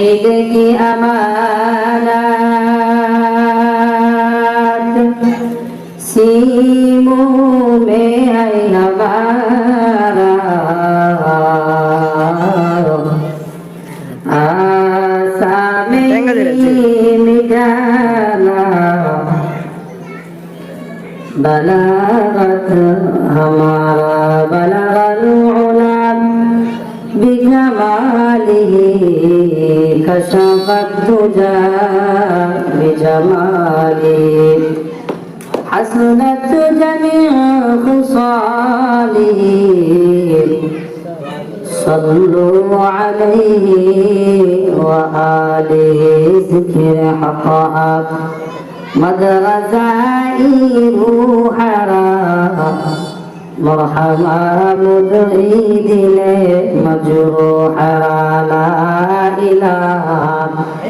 صدق امانات سیموں میں ہے ہمارا بلاغت ہمارا بلا كشف الدجى بجماله حسنت جميع خصاله صلوا عليه وآله ذكر حقها مدرسائي روحها مرحبا مدعي دل مجروح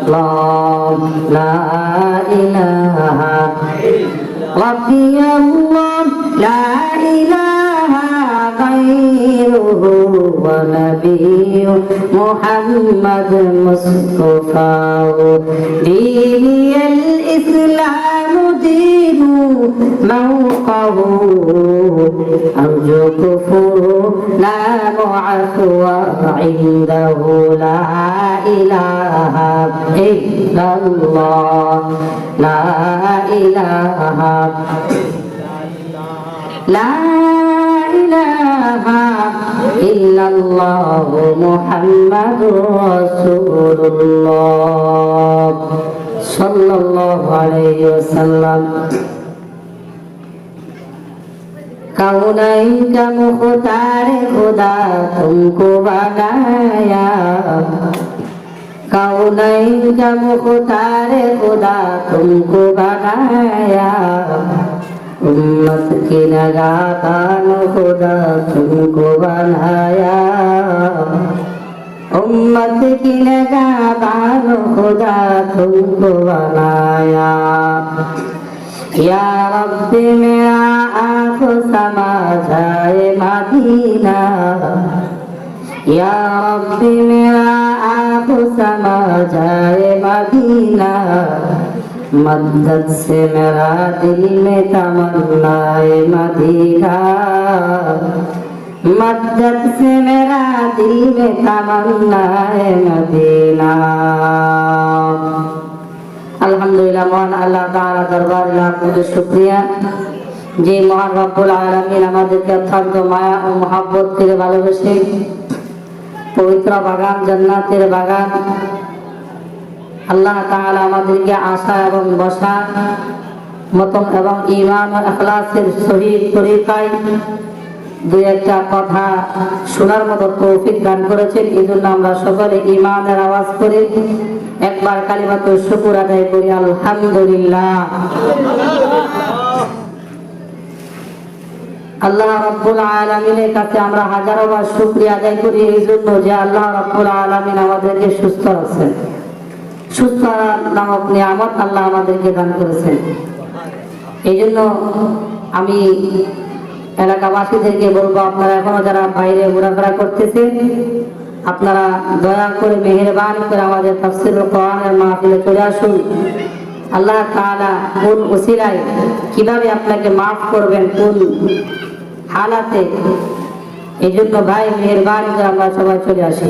الله لا إله إلا الله لا إله ربي الله لا إله غيره ونبي محمد مصطفى. ديني الإسلام دين موقه أرجو كفر لا معفو عنده لا إله إلا الله. لا إله لا ইলাহা ইল্লাল্লাহু মুহাম্মাদুর রাসূলুল্লাহ। সাল্লাল্লাহু আলাইহি ওয়াসাল্লাম। कौनई का मुख्तार खुदा तुमको बनाया कौनई का मुख्तार खुदा तुमको बनाया उम्मत की नगातान खुदा तुमको बनाया। उम्मत की नगातान खुदा तुमको बनाया। या रब मेरा आँख समा जाए मदीना। या रब मेरा आँख समा जाए मदीना। मदद से मेरा दिल में तमन्नाए मदीना मद्दत से मेरा दिल में तमन्ना है मदीना আলহামদুলিল্লাহ মহান আল্লাহ তাআলা দরবারে লাখ কোটি শুকরিয়া যে মহান রব্বুল আলামিন আমাদেরকে অত্যন্ত মায়া ও মহাব্বত করে ভালোবেসে পবিত্র বাগান জান্নাতের বাগান আল্লাহ তাআলা আমাদেরকে আশা এবং বসা মতন এবং ইমান ও এখলাসের সহিত তরিকায় দুই একটা কথা শোনার মতো তৌফিক দান করেছেন। এই জন্য আমরা সকলে ইমানের আওয়াজ করে একবার কালিমাত শুকুর আদায় করি। আলহামদুলিল্লাহ। আল্লাহ রাব্বুল আলামিনের কাছে আমরা হাজারো বার শুকরিয়া আদায় করি। এই জন্য যে আল্লাহ রাব্বুল আলামিন আমাদেরকে সুস্থ রাখছেন। সুস্থ নামক নিয়ামত আল্লাহ আমাদেরকে দান করেছেন। এই জন্য আমি এলাকাবাসীদেরকে বলব, আপনারা এখনও যারা বাইরে ঘোরাফেরা করতেছেন, আপনারা দয়া করে মেহেরবানি করে আমাদের তাফসির কোরআনের মাহফিলে চলে আসুন। আল্লাহ তাআলা কোন ওসিলায় কীভাবে আপনাকে মাফ করবেন, কোন হালাতে এই জন্য ভাই মেহেরবানি করে আমরা সবাই চলে আসি।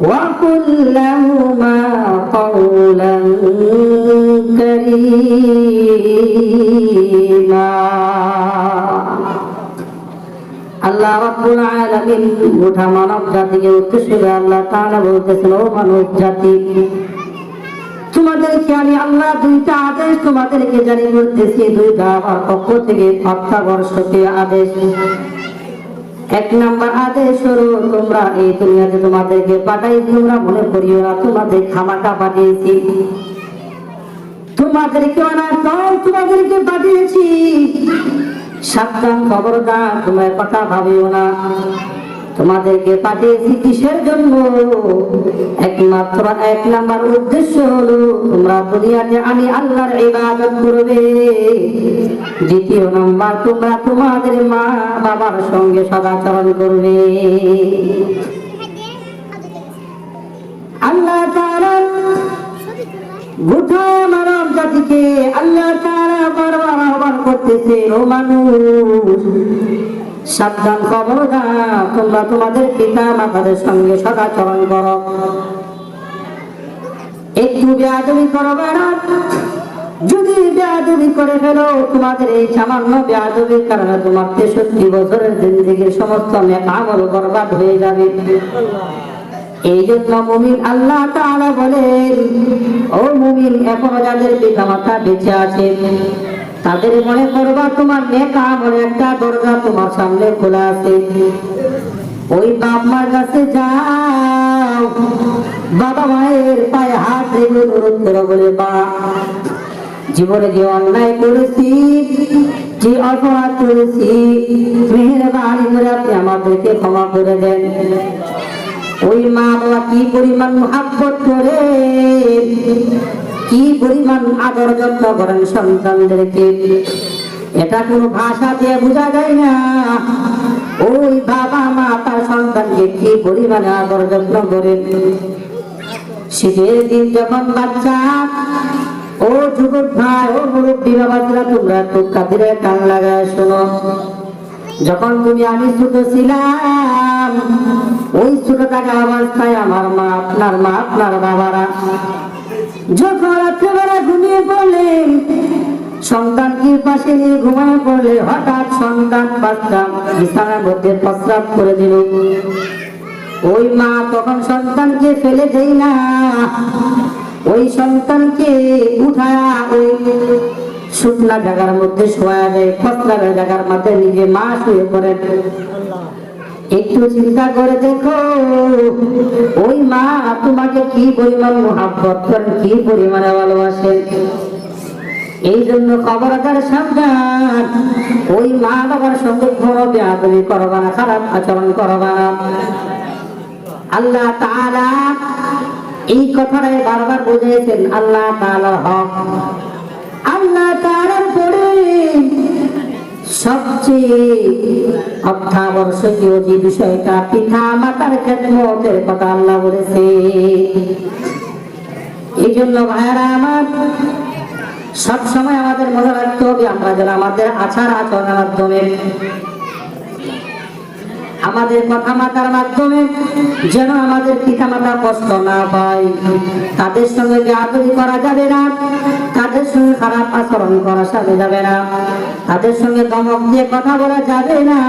وقل لهما قولا كريما আল্লাহ রাব্বুল আলামিন গোটা মানব জাতিকে উদ্দেশ্য করে আল্লাহ তাআলা বলতেছেন ও মানব জাতি তোমাদেরকে আমি আল্লাহ দুইটা আদেশ তোমাদেরকে জারি করতেছি দুইটা আমার পক্ষ থেকে অত্যাবর্ষকীয় আদেশ এক নাম্বার আদেশ তোমরা এই দুনিয়াতে তোমাদেরকে পাঠাই তোমরা মনে করিও না, তোমাদের খামাকা পাঠিয়েছি। তোমাদেরকে অনাথ তোমাদেরকে পাঠিয়েছি। সাবধান খবরদার তোমার কথা ভাবিও না। তোমাদেরকে পাঠিয়েছি কিসের জন্য? একমাত্র এক নাম্বার উদ্দেশ্য হলো, তোমরা দুনিয়াতে আমি আল্লাহর ইবাদত করবে। দ্বিতীয় নাম্বার, তোমরা তোমাদের মা বাবার সঙ্গে সদাচরণ করবে। আল্লাহ তাআলা গোটা মানব জাতিকে আল্লাহ তারা বারবার আহ্বান করতেছে, ও মানুষ। সাবধান খবরদার তোমরা তোমাদের পিতা মাতাদের সঙ্গে সদাচরণ করো। একটু বেয়াদবি করবে না যদি বেয়াদবি করে ফেলো, তোমাদের এই সামান্য বেয়াদবির কারণে তোমার তেষট্টি বছরের জিন্দিগির সমস্ত নেক বরবাদ হয়ে যাবে। এই জন্য মুমিন আল্লাহ তাআলা বলেন, ও মুমিন, এখনও যাদের পিতা মাতা বেঁচে আছে তাদের মনে করবা তোমার নেকা বলে একটা দরজা তোমার সামনে খোলা আছে। ওই বাপ মার কাছে যাও। বাবা মায়ের পায়ে হাত রেখে অনুরোধ করো বলে বা জীবনে যে অন্যায় করেছি, যে অপরাধ করেছি, মেহেরবানি করে আপনি আমাদেরকে ক্ষমা করে দেন। ওই মা বাবা কি পরিমাণ মহাব্বত করে? কি পরিমাণ আদর যত্ন করেন সন্তানদেরকে? এটা কোনো ভাষা দিয়ে বোঝা যায় না। ওই বাবা মা তার সন্তানকে কি পরিমাণে আদর যত্ন করেন? শীতের দিন যখন বাচ্চা, ও যুবক ভাই, ও মুরব্বী তোমরা লাগায় শোনো। যখন তুমি আমি ছোট ছিলাম, ওই ছোট থাকা অবস্থায় আমার মা, আপনার মা, আপনার বাবারা যখন রাত্রেবেলা ঘুমিয়ে পড়লেন সন্তানকে পাশে নিয়ে ঘুমায় পড়লে হঠাৎ সন্তান বাচ্চা বিছানার মধ্যে প্রস্রাব করে দিল। ওই মা তখন সন্তানকে ফেলে দেই না। ওই সন্তানকে উঠায়া ওই শুকনা জায়গার মধ্যে শোয়া যায় ফসলা জায়গার মধ্যে নিজে মা শুয়ে পড়ে একটু চিন্তা করে দেখো, ওই মা তোমাকে কি পরিমাণ মহাব্বত করেন, কি পরিমাণে ভালোবাসেন? এই জন্য খবরদার সাবধান। ওই মা বাবার সঙ্গে কোনো বেয়াদবি করবা না, খারাপ আচরণ করবা না। আল্লাহ তাআলা এই কথাটাই বারবার বুঝিয়েছেন, আল্লাহ তাআলার হক। আল্লাহ তাআলার পরে সবচেয়ে অর্থাবশ্যকীয় যে বিষয়টা, পিতা মাতার খেদমতের কথা আল্লাহ বলেছে। এই জন্য ভাইয়ারা আমার সব সময় আমাদের মনে রাখতে হবে, আমরা যেন আমাদের আচার আচরণের মাধ্যমে, আমাদের কথা মাতার মাধ্যমে যেন আমাদের পিতা মাতা কষ্ট না পায়। তাদের সঙ্গে বেআদবি করা যাবে না। তাদের সঙ্গে খারাপ আচরণ করা যাবে যাবে না। তাদের সঙ্গে দমক দিয়ে কথা বলা যাবে না।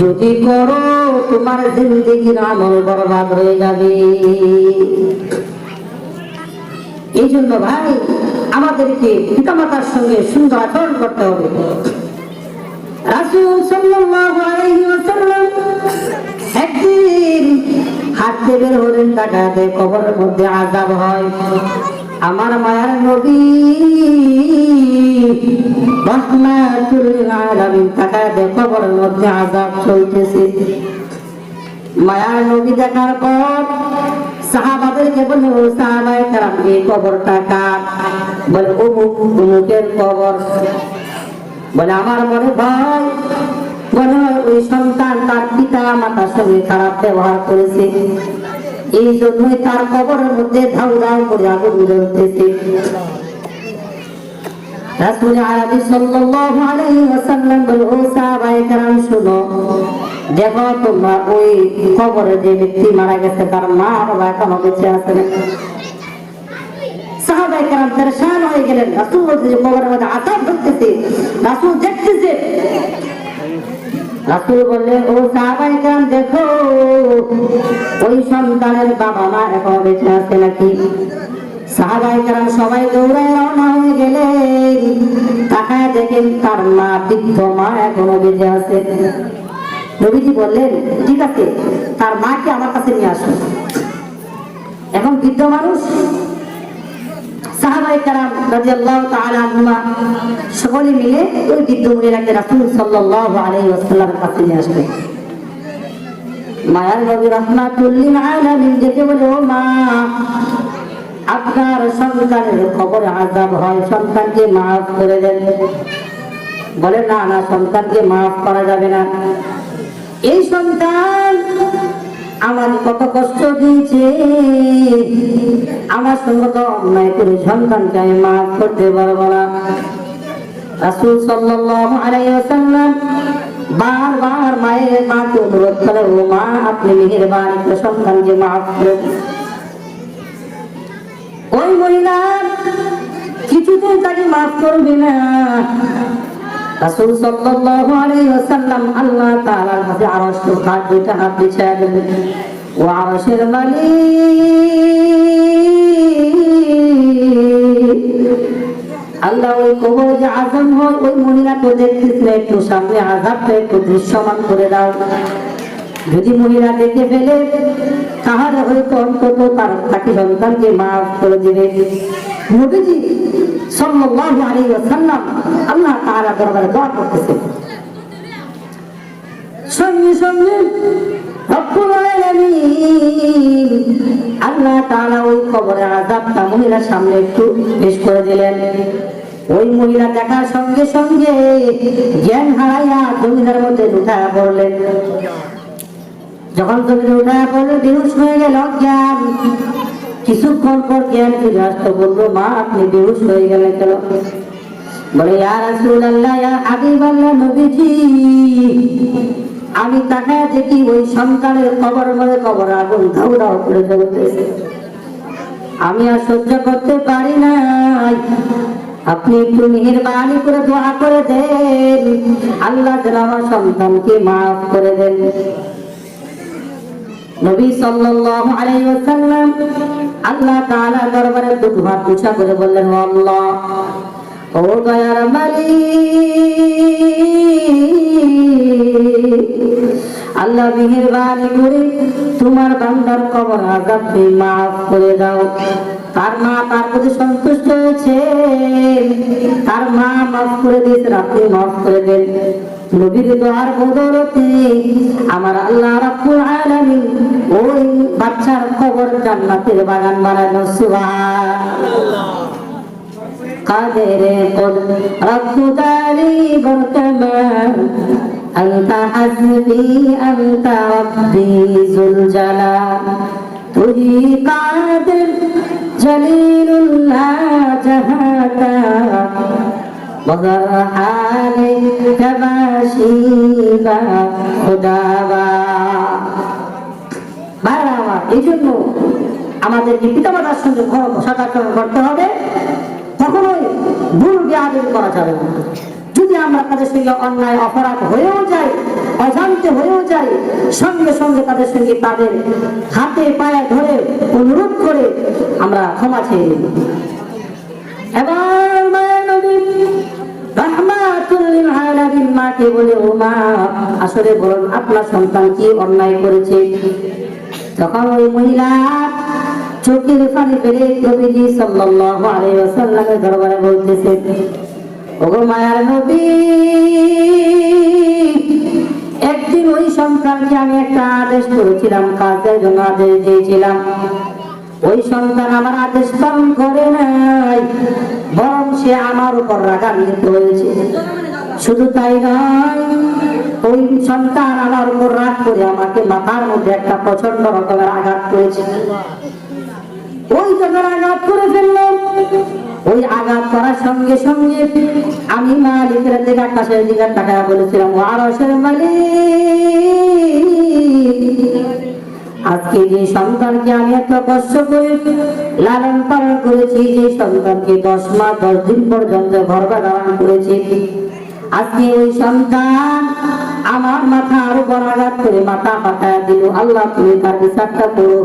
যদি করো, তোমার জিন্দিগির আমল বরবাদ হয়ে যাবে। এই জন্য ভাই, আমাদেরকে পিতামাতার সঙ্গে সুন্দর আচরণ করতে হবে। রাসূল একদিন হাঁটতে বের হলেন, তাকাতে কবরের মধ্যে আযাব হয়। আমার মায়ার নবী। রহমাতুল আলামিন তাকাতে কবরের মধ্যে আযাব চলতেছে। মায়ার নবী দেখার পর সাহাবাদেরকে বলে ও সাহাবায়ে কেরাম, এই কবরটা কার? বলে, অমুক, অমুকের কবর। বলে, আমার মনে মনে হয় ওই সন্তান তার পিতা মাতার সঙ্গে খারাপ ব্যবহার করেছে। এই জন্যই তার কবরের মধ্যে ধাউ করে আগুন জ্বলতেছে। তোমরা ওই কবরে যে ব্যক্তি মারা গেছে, তার মা এখনও বেঁচে আছে সাহাবায়ে পেরেশান হয়ে গেলেন। রাসূল মধ্যে আযাব ঢুকতেছে রাসূল দেখতেছে রাসূল বললেন ও সাহাবায়ে কেরাম, দেখো, ওই সন্তানের বাবা মা এখনও বেঁচে আছে নাকি? সাহাবায়ে কেরাম সবাই দৌড়ায় রওনা হয়ে গেলেন তাকায় দেখেন তার মা বৃদ্ধ মা এখনও বেঁচে আছে। নবীজি বললেন, ঠিক আছে, তার মাকে আমার কাছে নিয়ে আসো এখন বৃদ্ধ মানুষ সকলে মিলে ওই বৃদ্ধ মহিলাকে রাসূল আলাইহি ওয়াসাল্লামের কাছে নিয়ে আসবে মায়ার বলে ও মা, আপনার সন্তানের খবরে আযাব হয়, সন্তানকে মাফ করে দেন। বলে, না না, সন্তানকে মাফ করা যাবে না। এই সন্তান আমার কত কষ্ট দিয়েছে। আমার সঙ্গে তো অন্যায় করে সন্তানকে আমি মাফ করতে পারব না। রাসূল সাল্লাল্লাহু আলাইহি ওয়াসাল্লাম বারবার মায়ের মাকে অনুরোধ করে, ও মা, আপনি মেহেরবানি করে সন্তানকে মাফ করে। ওই মহিলা কিছুদিন তাকে মাফ করবে না। রাসূল সাল্লাল্লাহু আলাইহি ওয়াসাল্লাম আল্লাহ তাআলার দুইটা হাত দিলেন। ও আরশের মালিক। আল্লাহ ওই কবর যে আজম ওই মহিলা তো দেখতেছিল একটু, সামনে আজাবটা একটু দৃশ্যমান করে দাও। যদি মহিলা দেখে ফেলে, তাহলে হয়তো অন্তত তার তাকে সন্তানকে মাফ করে দিবে। নবীজি সাল্লাল্লাহু আলাইহি ওয়াসাল্লাম আল্লাহ তাআলা দরবারে দোয়া করতেছেন। সঙ্গে সঙ্গে রব্বুল আলামিন আল্লাহ তাআলা ওই কবরে আযাবটা মহিলার সামনে একটু পেশ করে দিলেন। ওই মহিলা দেখার সঙ্গে সঙ্গে জ্ঞান হারাইয়া জমিদার মধ্যে উঠায়া পড়লেন। যখন জমিনে উঠায়া পড়লে বেহুশ হয়ে গেল জ্ঞান কিছুক্ষণ পর জ্ঞান ফিরে আসতো বলল, মা, আপনি বেহুশ হয়ে গেলেন কেন? বলে, ইয়া রাসূলুল্লাহ, ইয়া হাবিবাল্লাহ নবীজি, আমি তাকায় দেখি ওই সন্তানের কবর মধ্যে কবর আগুন ধাউ ধাউ করে জ্বলতেছে। আমি আর সহ্য করতে পারি নাই। আপনি একটু মেহেরবানি করে দোয়া করে দেন। আল্লাহ যেন আমার সন্তানকে মাফ করে দেন। নবী সাল্লাল্লাহু আলাইহি ওয়াসাল্লাম আল্লাহ তাআলা দরবারে দুটো হাত উঁচা করে বললেন ও আল্লাহ, ও দয়ার মালিক, আল্লাহ মেহেরবানি করে তোমার বান্দার কবর আজাব তুমি মাফ করে দাও। তার মা তার প্রতি সন্তুষ্ট হয়েছে। তার মা মাফ করে দিয়েছেন আপনি মাফ করে দেন। নবীর দোয়ার বদলতে আমার আল্লাহ রাব্বুল আলামিন ওই বাচ্চার কবর জান্নাতের বাগান বানানো সুবহানাল্লাহ قادر قد رب داري بركمان أنت حسبي أنت ربي ذو الجلال تهي قادر جليل لا جهاتا وذر حالي كما شيبا خدابا ভাইরা আমার এই জন্য আমাদেরকে পিতামাতার সঙ্গে ঘর সদাচরণ করতে হবে কখনোই ভুল বেআদবি করা যাবে না যদি আমরা তাদের সঙ্গে অন্যায় অপরাধ হয়েও যাই অজান্তে হয়েও যাই সঙ্গে সঙ্গে তাদের সঙ্গে তাদের হাতে পায়ে ধরে অনুরোধ করে আমরা ক্ষমা চেয়ে নিই এবার মায়ের নবী রহমাতুল লিল আলামিন মাকে বলে, ও মা, আসলে বলুন, আপনার সন্তান কি অন্যায় করেছে? তখন ওই মহিলা চোখের পানি ফেলে নবীজি সাল্লাল্লাহু আলাইহি ওয়াসাল্লামের দরবারে বলতেছে, ওগো মায়ার নবী, একদিন ওই সন্তানকে আমি একটা আদেশ করেছিলাম, কাজের জন্য আদেশ দিয়েছিলাম। ওই সন্তান আমার আদেশ পালন করে নাই। বরং সে আমার উপর রাগান্বিত হয়েছে। শুধু তাই নয়, ওই সন্তান আমার উপর রাগ করে আমাকে মাথার মধ্যে একটা প্রচণ্ড রকমের আঘাত করেছে। ওই জায়গার আঘাত করে ফেললাম ওই আঘাত করার সঙ্গে সঙ্গে আমি মালিকের দিকে, আকাশের দিকে টাকা বলেছিলাম আরসের মালিক আজকে যে সন্তানকে আমি এত কষ্ট করে লালন পালন করেছি, যে সন্তানকে দশ মাস, দশ দিন পর্যন্ত গর্ভে ধারণ করেছি, আজকে ওই সন্তান আমার মাথার উপর আঘাত করে মাথা পাঠায় দিল। আল্লাহ, তুমি তার বিচারটা করো।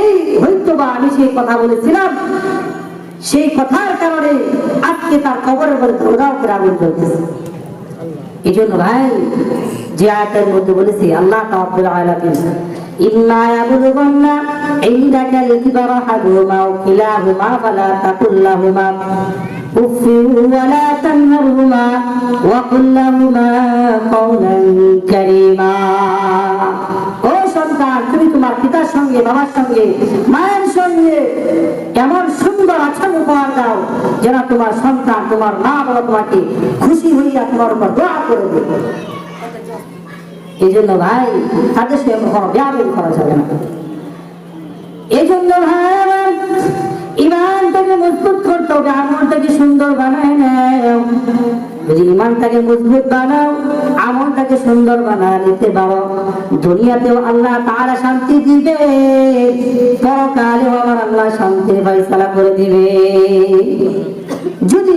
এই হয়তো বা আমি সেই কথা বলেছিলাম। সেই কথার কারণে আজকে তার কবরের উপরে ধরাও করে আগুন চলতেছে। এই জন্য ভাই যে আয়াতের মধ্যে বলেছি, আল্লাহ তাআলা আলামিন ইন্না ইয়াবলুগান্না ইনদাকা লিকিবারা হাদুমা ওয়া কিলাহুমা ফালা তাকুল লাহুমা উফিন ওয়ালা তানহারহুমা ওয়া ও তোমার পিতার সঙ্গে, বাবার সঙ্গে, মায়ের সঙ্গে এমন সুন্দর আচরণ উপহার দাও, যেন তোমার সন্তান, তোমার মা বাবা তোমাকে খুশি হইয়া তোমার উপর দোয়া করে দেবে এই জন্য ভাই, তাদের সঙ্গে কখনো ব্যায়াম করা যাবে না। এই জন্য ভাই ইমান ইমানটাকে মজবুত করতে হবে আমলটাকে সুন্দর বানায় নাও। যদি ইমানটাকে মজবুত বানাও আমলটাকে সুন্দর বানায় নিতে পারো। দুনিয়াতেও আল্লাহ তারা শান্তি দিবে। পরকালেও আমার আল্লাহ শান্তির ফয়সালা করে দিবে। যদি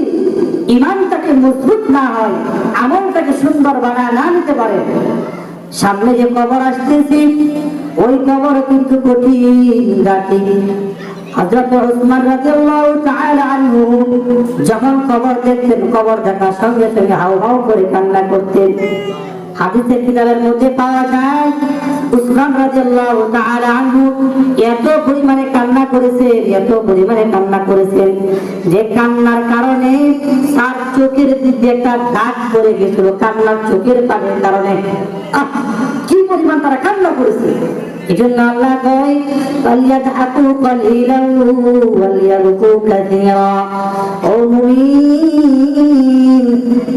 ইমানটাকে মজবুত না হয় আমলটাকে সুন্দর বানায় না নিতে পারে, সামনে যে কবর আসতেছে, ওই কবর কিন্তু কঠিন গাটি হযরত ওসমান রাদিয়াল্লাহু তাআলা আনহু যখন কবর দেখতেন, কবর দেখার সঙ্গে সঙ্গে হাউ হাউ করে কান্না করতেন। হাদিসের কিতাবের মধ্যে পাওয়া যায়? উসমান রাদিয়াল্লাহু তাআলা আনহু এত পরিমাণে কান্না করেছেন, এত পরিমাণে কান্না করেছেন যে কান্নার কারণে তার চোখের দিকে একটা দাগ পড়ে গেছিল। কান্নার চোখের পানির কারণে। কি পরিমাণ তারা কান্না করেছে? এই জন্য আল্লাহ কয় ফালিয়াদহাকু কালিলান ওয়ালিয়াবকু কাসীরা। ও মুমিন,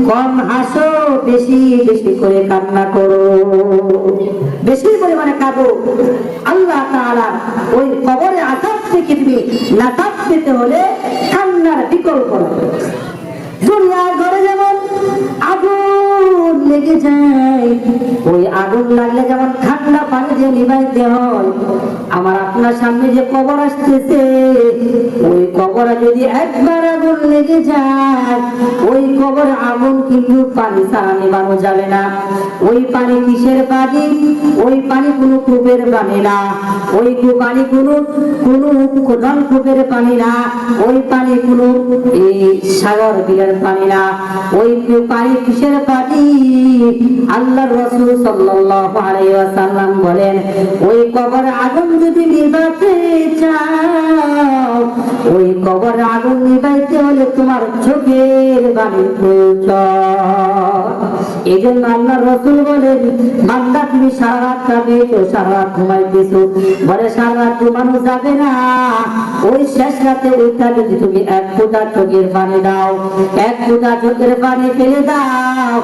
কম হাসো, বেশি বেশি করে কান্না করো। বেশি পরিমাণে কাঁদো। আল্লাহ তাআলা ওই কবরে আযাব থেকে তুমি নাজাত পেতে হলে কান্নার বিকল্প দুনিয়ার ঘরে যেমন আগুন লেগে যায়। ওই আগুন লাগলে যেমন ঠান্ডা পানি দিয়ে নিবাইতে হয়। আমার আপনার সামনে যে কবর আসতেছে, ওই কবরে যদি একবার আগুন লেগে যায়, ওই কবর আগুন কিন্তু পানি ছাড়া নেবানো যাবে না। ওই পানি কিসের পানি? ওই পানি কোনো কূপের পানি না। ওই পানি কোনো কোনো নলকূপের পানি না। ওই পানি কোনো এই সাগর বিলের পানি না। ওই পানি কিসের পানি? আল্লাহ রসুল ওয়াসাল্লাম বলেন, ওই কবর আগুন যদি নিভাতে চাও, ওই কবর আগুন নিভাইতে হলে তোমার চোখের বাণী প্রয়োজন। এই জন্য আল্লাহ রসুল বলেন, বান্দা, তুমি সারা রাত তো সারা রাত বলে সারা রাত ঘুমানো যাবে না। ওই শেষ রাতে ওইটা যদি তুমি এক ফোঁটা চোখের পানি দাও, এক ফোঁটা চোখের পানি ফেলে দাও।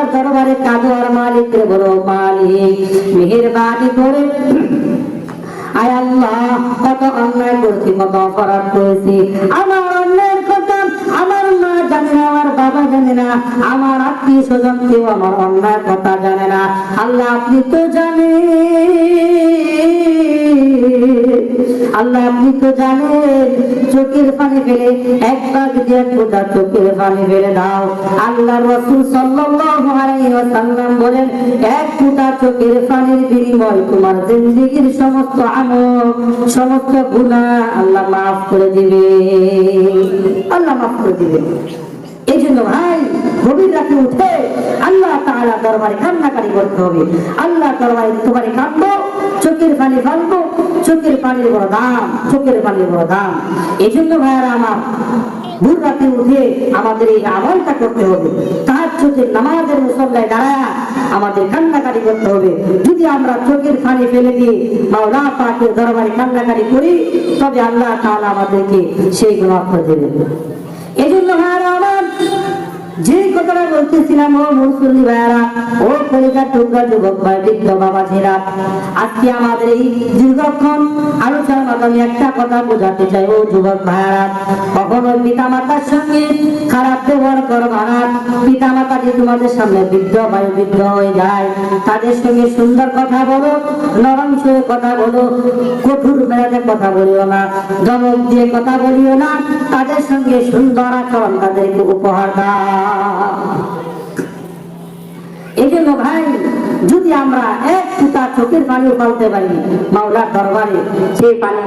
মাওলার দরবারে কাঁদো আর মালিকের বলো, মালিক, মেহেরবানি করে। আয় আল্লাহ, কত অন্যায় করেছি, কত অপরাধ করেছি। আমার অন্যায়ের কথা আমার মা জানে না, আমার বাবা জানে না, আমার আত্মীয় স্বজন কেউ আমার অন্যায়ের কথা জানে না। আল্লাহ আপনি তো জানেন। আল্লাহ আপনি তো জানেন, চোখের পানি ফেলে একবার যদি এক চোখের পানি ফেলে দাও। আল্লাহ রসুল ওয়াসাল্লাম বলেন, এক ফোঁটা চোখের পানির বিনিময় তোমার জিন্দেগীর সমস্ত আমল, সমস্ত গুনাহ আল্লাহ মাফ করে দিবে আল্লাহ মাফ করে দিবে এই জন্য ভাই গভীর রাতে উঠে আল্লাহ তাআলা দরবারে কান্নাকারি করতে হবে। আল্লাহ দরবারে কাঁদবো, চোখের পানি চোখের পানির বড় দাম চোখের পানির বড় দাম এই জন্য ভাইয়ারা আমার রাতে উঠে আমাদের এই আমলটা করতে হবে। চোখের নামাজের মুসল্লায় দাঁড়ায় আমাদের কান্নাকারি করতে হবে। যদি আমরা চোখের পানি ফেলে দিয়ে মাওলা পাকের দরবারে কান্নাকারি করি, তবে আল্লাহ তাআলা আমাদেরকে সেই গুণা করে দেবেন। এই জন্য যে কথাটা বলতেছিলাম, ও মুসল্লি ভাইয়ারা, ও টুকরা যুবক আজকে আমাদের এই দীর্ঘক্ষণ আলোচনার মাধ্যমে একটা কথা বোঝাতে চাই। ও যুবক ভাইয়ারা কখনো পিতা সঙ্গে খারাপ ব্যবহার মাতা যে তোমাদের সামনে বৃদ্ধ ভাই, বৃদ্ধ হয়ে যায়, তাদের সঙ্গে সুন্দর কথা বলো, নরম সুরে কথা বলো, কঠোর মেলাতে কথা বলিও না জমক দিয়ে কথা বলিও না তাদের সঙ্গে সুন্দর আচরণ তাদেরকে উপহার দাও। ভাই, যদি আমরা এক ফুটা চোখের পানিও পালতে পারি, মাওলার দরবারে সেই পানি